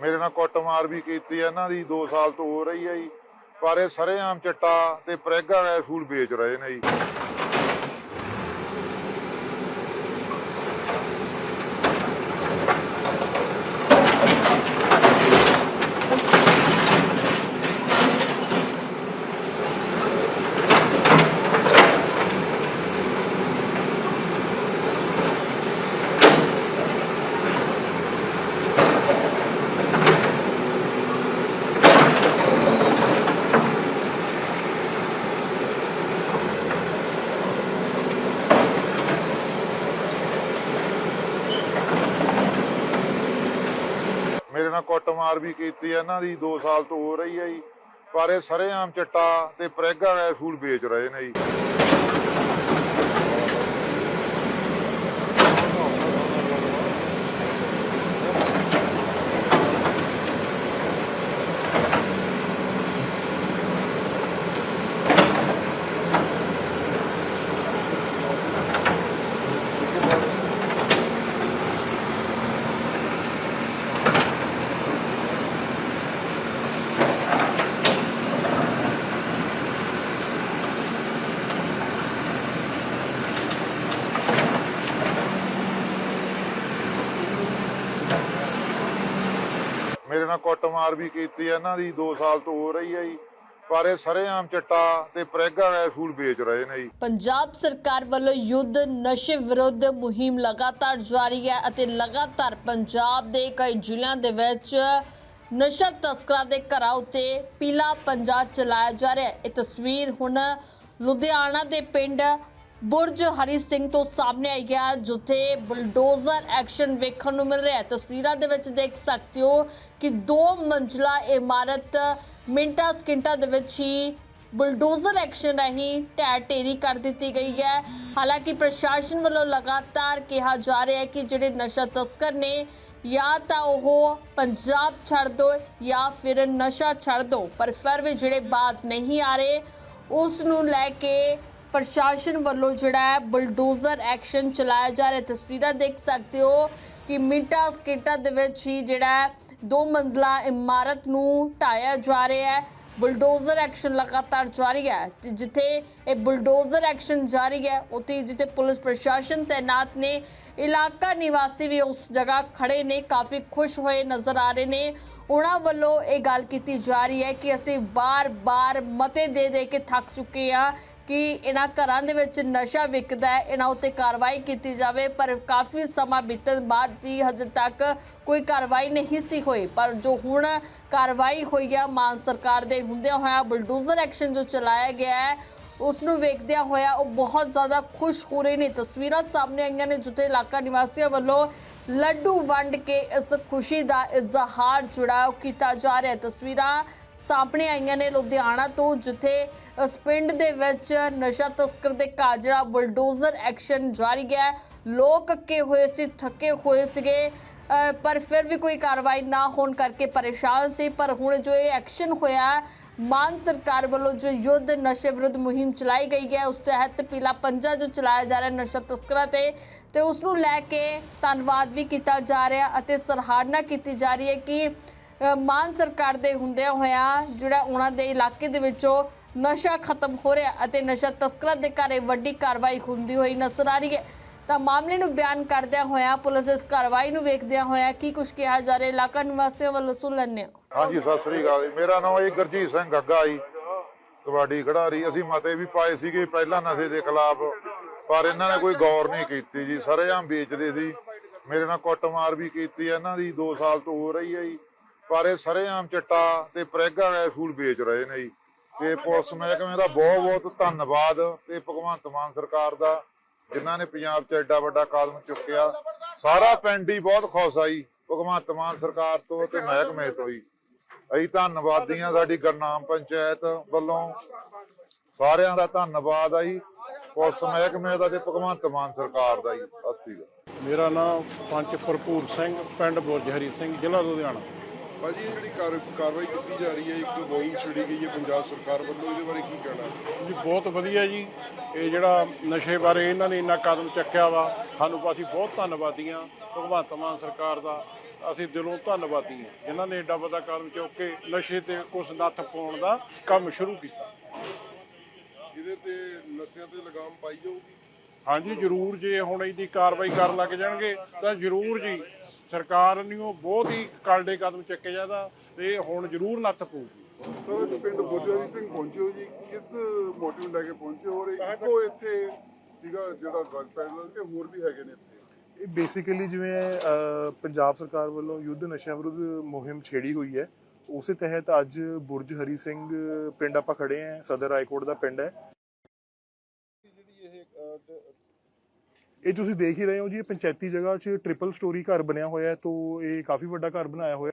ਮੇਰੇ ਨਾਲ ਕੁੱਟਮਾਰ ਵੀ ਕੀਤੀ ਹੈ ਇਹਨਾਂ ਦੀ 2 ਸਾਲ ਤੋਂ ਹੋ ਰਹੀ ਹੈ ਜੀ। ਪਰ ਇਹ ਸਰੇਆਮ ਚਿੱਟਾ ਤੇ ਪ੍ਰੈਗਾ ਐਸੂਲ ਵੇਚ ਰਹੇ ਨੇ ਜੀ। ਮੇਰੇ ਨਾਲ ਕੁੱਟਮਾਰ ਵੀ ਕੀਤੀ ਹੈ ਇਹਨਾਂ ਦੀ 2 ਸਾਲ ਤੋਂ ਹੋ ਰਹੀ ਹੈ ਜੀ। ਪਰ ਇਹ ਸਰੇਆਮ ਚਿੱਟਾ ਤੇ ਪ੍ਰੈਗਾ ਐਸੂਲ ਵੇਚ ਰਹੇ ਨੇ ਜੀ। ਮੇਰੇ ਨਾਲ ਕੁੱਟਮਾਰ ਵੀ ਕੀਤੀ ਹੈ ਇਹਨਾਂ ਦੀ 2 ਸਾਲ ਤੋਂ ਹੋ ਰਹੀ ਹੈ ਜੀ। ਪਰ ਇਹ ਸਰੇਆਮ ਚਿੱਟਾ ਤੇ ਪ੍ਰੈਗਾ ਐਸੂਲ ਵੇਚ ਰਹੇ ਨੇ ਜੀ। ਪੰਜਾਬ ਸਰਕਾਰ ਵੱਲੋਂ ਯੁੱਧ ਨਸ਼ੇ ਵਿਰੁੱਧ ਮੁਹਿੰਮ ਲਗਾਤਾਰ ਜਾਰੀ ਹੈ ਅਤੇ ਲਗਾਤਾਰ ਪੰਜਾਬ ਦੇ ਕਈ ਜ਼ਿਲ੍ਹਿਆਂ ਦੇ ਵਿੱਚ ਨਸ਼ਾ ਤਸਕਰਾਂ ਦੇ ਘਰਾਂ ਉੱਤੇ ਪੀਲਾ ਪੰਜਾ ਚਲਾਇਆ ਜਾ ਰਿਹਾ ਹੈ। ਇਹ ਤਸਵੀਰ ਹੁਣ ਲੁਧਿਆਣਾ ਦੇ ਪਿੰਡ ਬੁਰਜ ਹਰੀ ਸਿੰਘ ਤੋਂ ਸਾਹਮਣੇ ਆਈ ਹੈ ਜਿੱਥੇ ਬੁਲਡੋਜ਼ਰ ਐਕਸ਼ਨ ਵੇਖਣ ਨੂੰ ਮਿਲ ਰਿਹਾ ਹੈ। ਤਸਵੀਰਾਂ ਦੇ ਵਿੱਚ ਦੇਖ ਸਕਦੇ ਹੋ ਕਿ ਦੋ ਮੰਜ਼ਲਾ ਇਮਾਰਤ ਮਿੰਟਾਂ ਸਕਿੰਟਾਂ ਦੇ ਵਿੱਚ ਹੀ ਬੁਲਡੋਜ਼ਰ ਐਕਸ਼ਨ ਰਾਹੀਂ ਢਹਿ ਢੇਰੀ ਕਰ ਦਿੱਤੀ ਗਈ ਹੈ। ਹਾਲਾਂਕਿ ਪ੍ਰਸ਼ਾਸਨ ਵੱਲੋਂ ਲਗਾਤਾਰ ਕਿਹਾ ਜਾ ਰਿਹਾ ਹੈ ਕਿ ਜਿਹੜੇ ਨਸ਼ਾ ਤਸਕਰ ਨੇ, ਜਾਂ ਤਾਂ ਉਹ ਪੰਜਾਬ ਛੱਡ ਦੋ ਜਾਂ ਫਿਰ ਨਸ਼ਾ ਛੱਡ ਦੋ, ਪਰ ਫਿਰ ਵੀ ਜਿਹੜੇ ਬਾਜ਼ ਨਹੀਂ ਆ ਰਹੇ, ਉਸ ਨੂੰ ਲੈ ਕੇ ਪ੍ਰਸ਼ਾਸਨ ਵੱਲੋਂ ਜਿਹੜਾ ਹੈ ਬੁਲਡੋਜ਼ਰ ਐਕਸ਼ਨ ਚਲਾਇਆ ਜਾ ਰਿਹਾ। ਤਸਵੀਰਾਂ ਦੇਖ ਸਕਦੇ ਹੋ ਕਿ ਮਿੰਟਾਂ, ਸਕਿੰਟਾਂ ਦੇ ਵਿੱਚ ਹੀ ਜਿਹੜਾ ਦੋ ਮੰਜ਼ਲਾ ਇਮਾਰਤ ਨੂੰ ਢਾਇਆ ਜਾ ਰਿਹਾ ਹੈ। ਬੁਲਡੋਜ਼ਰ ਐਕਸ਼ਨ ਲਗਾਤਾਰ ਜਾਰੀ ਹੈ। ਤੇ ਜਿੱਥੇ ਇਹ ਬੁਲਡੋਜ਼ਰ ਐਕਸ਼ਨ ਜਾਰੀ ਹੈ, ਉੱਥੇ ਜਿੱਥੇ ਪੁਲਿਸ ਪ੍ਰਸ਼ਾਸਨ ਤੈਨਾਤ ਨੇ, ਇਲਾਕਾ ਨਿਵਾਸੀ ਵੀ ਉਸ ਜਗ੍ਹਾ ਖੜੇ ਨੇ, ਕਾਫੀ ਖੁਸ਼ ਹੋਏ ਨਜ਼ਰ ਆ ਰਹੇ ਨੇ। ਉਹਨਾਂ ਵੱਲੋਂ ਇਹ ਗੱਲ ਕੀਤੀ ਜਾ ਰਹੀ ਹੈ ਕਿ ਅਸੀਂ ਬਾਰ-ਬਾਰ ਮਤੇ ਦੇ ਦੇ ਕੇ ਥੱਕ ਚੁੱਕੇ ਆ ਕਿ ਇਹਨਾਂ ਘਰਾਂ ਦੇ ਵਿੱਚ ਨਸ਼ਾ ਵਿਕਦਾ ਹੈ, ਇਹਨਾਂ ਉੱਤੇ ਕਾਰਵਾਈ ਕੀਤੀ ਜਾਵੇ, ਪਰ ਕਾਫੀ ਸਮਾਂ ਬੀਤਣ ਬਾਅਦ ਵੀ ਹਜੇ ਤੱਕ ਕੋਈ ਕਾਰਵਾਈ ਨਹੀਂ ਸੀ ਹੋਈ। ਪਰ ਜੋ ਹੁਣ ਕਾਰਵਾਈ ਹੋਈ ਹੈ, ਮਾਨ ਸਰਕਾਰ ਦੇ ਹੁੰਦਿਆਂ ਹੋਇਆ ਬੁਲਡੋਜ਼ਰ ਐਕਸ਼ਨ ਜੋ ਚਲਾਇਆ ਗਿਆ ਹੈ ਉਸ ਨੂੰ ਵੇਖਦਿਆਂ ਹੋਇਆ ਉਹ ਬਹੁਤ ਜ਼ਿਆਦਾ ਖੁਸ਼ ਹੋ ਰਹੇ ਨੇ। ਤਸਵੀਰਾਂ ਸਾਹਮਣੇ ਆਈਆਂ ਨੇ, ਜਿੱਥੇ ਇਲਾਕਾ ਨਿਵਾਸੀਆਂ ਵੱਲੋਂ ਲੱਡੂ ਵੰਡ ਕੇ ਇਸ ਖੁਸ਼ੀ ਦਾ ਇਜ਼ਹਾਰ ਜਿਹੜਾ ਉਹ ਕੀਤਾ ਜਾ ਰਿਹਾ ਤਸਵੀਰਾਂ ਸਾਹਮਣੇ ਆਈਆਂ ਨੇ ਲੁਧਿਆਣਾ ਤੋਂ, ਜਿੱਥੇ ਇਸ ਪਿੰਡ ਦੇ ਵਿੱਚ ਨਸ਼ਾ ਤਸਕਰ ਦੇ ਘਰ ਜਿਹੜਾ ਬੁਲਡੋਜ਼ਰ ਐਕਸ਼ਨ ਜਾਰੀ ਹੈ। ਲੋਕ ਅੱਕੇ ਹੋਏ ਸੀ, ਥੱਕੇ ਹੋਏ ਸੀਗੇ ਪਰ ਫਿਰ ਵੀ ਕੋਈ ਕਾਰਵਾਈ ਨਾ ਹੋਣ ਕਰਕੇ ਪਰੇਸ਼ਾਨ ਸੀ ਪਰ ਹੁਣ ਜੋ ਇਹ ਐਕਸ਼ਨ ਹੋਇਆ ਮਾਨ ਸਰਕਾਰ ਵੱਲੋਂ ਜੋ ਯੁੱਧ ਨਸ਼ੇ ਵਿਰੁੱਧ ਮੁਹਿੰਮ ਚਲਾਈ ਗਈ ਹੈ, ਉਸ ਤਹਿਤ ਪੀਲਾ ਪੰਜਾ ਜੋ ਚਲਾਇਆ ਜਾ ਰਿਹਾ ਨਸ਼ਾ ਤਸਕਰਾਂ ਤੇ ਤੇ ਉਸ ਨੂੰ ਲੈ ਕੇ ਧੰਨਵਾਦ ਵੀ ਕੀਤਾ ਜਾ ਰਿਹਾ ਅਤੇ ਸਰਾਹਨਾ ਕੀਤੀ ਜਾ ਰਹੀ ਹੈ ਕਿ ਮਾਨ ਸਰਕਾਰ ਦੇ ਹੁੰਦਿਆਂ ਹੋਇਆ ਜਿਹੜਾ ਉਹਨਾਂ ਦੇ ਇਲਾਕੇ ਦੇ ਵਿੱਚੋਂ ਨਸ਼ਾ ਖਤਮ ਹੋ ਰਿਹਾ ਅਤੇ ਨਸ਼ਾ ਤਸਕਰਾਂ ਦੇ ਘਰੇ ਵੱਡੀ ਕਾਰਵਾਈ ਹੁੰਦੀ ਹੋਈ ਨਜ਼ਰ ਆ ਰਹੀ ਹੈ। ਤਾਂ ਮਾਮਲੇ ਨੂੰ ਬਿਆਨ ਕਰਦਿਆਂ ਹੋਇਆ ਪੁਲਿਸ ਇਸ ਕਾਰਵਾਈ ਨੂੰ ਵੇਖਦਿਆਂ ਹੋਇਆ ਕੀ ਕੁਝ ਕਿਹਾ ਜਾ ਰਿਹਾ, ਇਲਾਕਾ ਨਿਵਾਸੀਆਂ ਵੱਲੋਂ ਸੁਣ ਲੈਂਦੇ ਹਾਂ। ਹਾਂਜੀ, ਸਤਿ ਸ੍ਰੀ ਅਕਾਲ ਜੀ। ਮੇਰਾ ਨਾਮ ਹੈ ਗੁਰਜੀਤ ਸਿੰਘ ਗੱਗਾ ਜੀ, ਕਬੱਡੀ ਖਿਡਾਰੀ। ਅਸੀਂ ਮਤੇ ਵੀ ਪਾਏ ਸੀਗੇ ਪਹਿਲਾਂ ਨਸ਼ੇ ਦੇ ਖਿਲਾਫ, ਪਰ ਇਹਨਾਂ ਨੇ ਕੋਈ ਗੌਰ ਨਹੀਂ ਕੀਤੀ ਜੀ। ਸਰੇਆਮ ਵੇਚਦੇ ਸੀ। ਮੇਰੇ ਨਾਲ ਕੁੱਟਮਾਰ ਵੀ ਕੀਤੀ ਹੈ। ਇਹਨਾਂ ਦੀ 2 ਸਾਲ ਤੋਂ ਹੋ ਰਹੀ ਹੈ ਜੀ। ਪਰ ਇਹ ਸਰੇਆਮ ਚਿੱਟਾ ਤੇ ਪ੍ਰੈਗਾ ਐਸੂਲ ਵੇਚ ਰਹੇ ਨੇ ਜੀ। ਤੇ ਪੁਲਿਸ ਮਹਿਕਮੇ ਦਾ ਬਹੁਤ ਬਹੁਤ ਧੰਨਵਾਦ ਤੇ ਭਗਵੰਤ ਮਾਨ ਸਰਕਾਰ ਦਾ, ਜਿਨ੍ਹਾਂ ਨੇ ਪੰਜਾਬ 'ਚ ਐਡਾ ਵੱਡਾ ਕਦਮ ਚੁੱਕਿਆ। ਸਾਰਾ ਪਿੰਡ ਹੀ ਬਹੁਤ ਖੁਸ਼ ਆ ਜੀ, ਭਗਵੰਤ ਮਾਨ ਸਰਕਾਰ ਤੋਂ ਤੇ ਮਹਿਕਮੇ ਤੋਂ ਹੀ ਅਸੀਂ ਧੰਨਵਾਦੀ ਹਾਂ ਸਾਡੀ ਗਰਨਾਮ ਪੰਚਾਇਤ ਵੱਲੋਂ। ਸਾਰਿਆਂ ਦਾ ਧੰਨਵਾਦ ਆ ਜੀ। ਪੁਲਿਸ ਮਹਿਕਮੇ ਦਾ ਤੇ ਭਗਵੰਤ ਮਾਨ ਸਰਕਾਰ ਦਾ ਜੀ। ਅਸੀਂ ਮੇਰਾ ਨਾਮ ਪੰਚ ਭਰਪੂਰ ਸਿੰਘ ਪਿੰਡ ਬੁਰਜ ਹਰੀ ਸਿੰਘ ਜ਼ਿਲ੍ਹਾ ਲੁਧਿਆਣਾ। ਭਾਜੀ ਇਹ ਜਿਹੜੀ ਕਾਰ- ਕਾਰਵਾਈ ਕੀਤੀ ਜਾ ਰਹੀ ਹੈ ਇੱਕ ਮੁਹਿੰਮ ਛਿੜੀ ਗਈ ਹੈ ਪੰਜਾਬ ਸਰਕਾਰ ਵੱਲੋਂ ਇਹਦੇ ਬਾਰੇ ਕੀ ਕਹਿਣਾ? ਹੈ ਜੀ ਬਹੁਤ ਵਧੀਆ ਜੀ। ਇਹ ਜਿਹੜਾ ਨਸ਼ੇ ਬਾਰੇ ਇਹਨਾਂ ਨੇ ਇੰਨਾ ਕਦਮ ਚੱਕਿਆ ਵਾ ਸਾਨੂੰ ਅਸੀਂ ਬਹੁਤ ਧੰਨਵਾਦੀ ਹਾਂ ਭਗਵੰਤ ਮਾਨ ਸਰਕਾਰ ਦਾ। ਅਸੀਂ ਦਿਲੋਂ ਧੰਨਵਾਦੀ ਹਾਂ। ਜਿਨ੍ਹਾਂ ਨੇ ਏਡਾ ਵੱਡਾ ਕਦਮ ਚੁੱਕ ਕੇ ਨਸ਼ੇ ਤੇ ਕੁਛ ਨੱਥ ਪਾਉਣ ਦਾ ਕੰਮ ਸ਼ੁਰੂ ਕੀਤਾ। ਇਹਦੇ ਤੇ ਨਸ਼ਿਆਂ ਤੇ ਲਗਾਮ ਪਾਈ ਜਾਊਗੀ? ਹਾਂਜੀ ਜ਼ਰੂਰ ਜੇ ਹੁਣ ਇਹਦੀ ਕਾਰਵਾਈ ਕਰਨ ਲੱਗ ਜਾਣਗੇ ਤਾਂ ਜ਼ਰੂਰ ਜੀ। ਸਰਕਾਰ ਨੂੰ ਬਹੁਤ ਹੀ ਕਾਲਡੇ ਕਦਮ ਚੱਕੇ ਜਾਂਦਾ ਤੇ ਹੁਣ ਜ਼ਰੂਰ ਨੱਥ ਪਊਗੀ। ਸਰ ਅੱਜ ਪਿੰਡ ਬੋਜਵਾਰੀ ਸਿੰਘ ਪਹੁੰਚੇ ਹੋ ਜੀ। ਕਿਸ ਮੋਟਿਵ ਲੈ ਕੇ ਪਹੁੰਚੇ ਹੋ ਔਰ ਇੱਕੋ ਇੱਥੇ ਸੀਗਾ ਜਿਹੜਾ ਡਰਗ ਪੈਡਲਰ ਤੇ ਹੋਰ ਵੀ ਹੈਗੇ ਨੇ ਇੱਥੇ? ਇਹ ਬੇਸਿਕਲੀ ਜਿਵੇਂ ਪੰਜਾਬ ਸਰਕਾਰ ਵੱਲੋਂ ਯੁੱਧ ਨਸ਼ਿਆਂ ਵਿਰੁੱਧ ਮੁਹਿੰਮ ਛੇੜੀ ਹੋਈ ਹੈ, ਉਸੇ ਤਹਿਤ ਅੱਜ ਬੁਰਜ ਹਰੀ ਸਿੰਘ ਪਿੰਡ ਆਪਾਂ ਖੜੇ ਹਾਂ, ਸਦਰ ਰਾਏਕੋਟ ਦਾ ਪਿੰਡ ਹੈ। ਇਹ ਤੁਸੀਂ ਦੇਖ ਹੀ ਰਹੇ ਹੋ ਜੀ, ਇਹ ਪੰਚਾਇਤੀ ਜਗ੍ਹਾ 'ਚ ਟ੍ਰਿਪਲ ਸਟੋਰੀ ਘਰ ਬਣਿਆ ਹੋਇਆ ਹੈ, ਤੋਂ ਇਹ ਕਾਫੀ ਵੱਡਾ ਘਰ ਬਣਾਇਆ ਹੋਇਆ